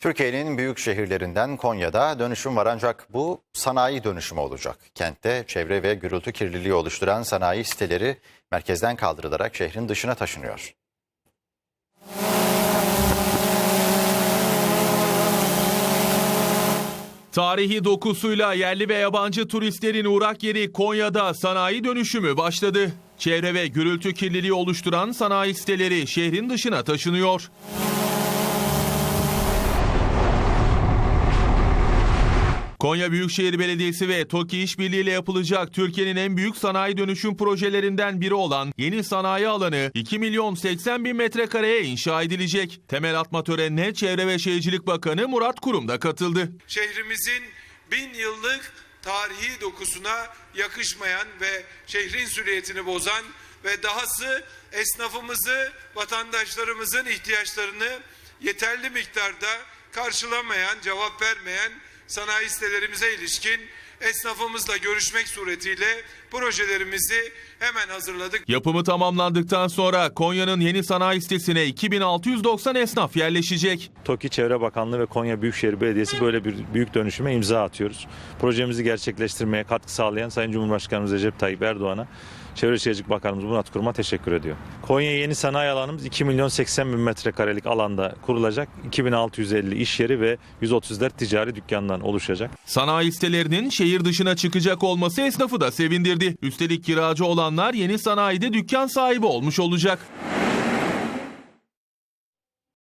Türkiye'nin büyük şehirlerinden Konya'da dönüşüm var ancak bu sanayi dönüşümü olacak. Kentte çevre ve gürültü kirliliği oluşturan sanayi siteleri merkezden kaldırılarak şehrin dışına taşınıyor. Tarihi dokusuyla yerli ve yabancı turistlerin uğrak yeri Konya'da sanayi dönüşümü başladı. Çevre ve gürültü kirliliği oluşturan sanayi siteleri şehrin dışına taşınıyor. Konya Büyükşehir Belediyesi ve TOKİ işbirliği ile yapılacak Türkiye'nin en büyük sanayi dönüşüm projelerinden biri olan yeni sanayi alanı 2 milyon 80 bin metrekareye inşa edilecek. Temel atma törenine Çevre ve Şehircilik Bakanı Murat Kurum da katıldı. şehrimizin bin yıllık tarihi dokusuna yakışmayan ve şehrin süriyetini bozan ve dahası esnafımızı, vatandaşlarımızın ihtiyaçlarını yeterli miktarda karşılamayan, cevap vermeyen sanayi sitelerimize ilişkin esnafımızla görüşmek suretiyle projelerimizi hemen hazırladık. Yapımı tamamlandıktan sonra Konya'nın yeni sanayi sitesine 2690 esnaf yerleşecek. TOKİ Çevre Bakanlığı ve Konya Büyükşehir Belediyesi böyle bir büyük dönüşüme imza atıyoruz. Projemizi gerçekleştirmeye katkı sağlayan Sayın Cumhurbaşkanımız Recep Tayyip Erdoğan'a Çevre Şehircilik Bakanımız Murat Kurum'a teşekkür ediyor. Konya yeni sanayi alanımız 2 milyon 80 bin metrekarelik alanda kurulacak. 2650 iş yeri ve 134 ticari dükkandan oluşacak. Sanayi sitelerinin şehir dışına çıkacak olması esnafı da sevindirdi. Üstelik kiracı olanlar yeni sanayide dükkan sahibi olmuş olacak.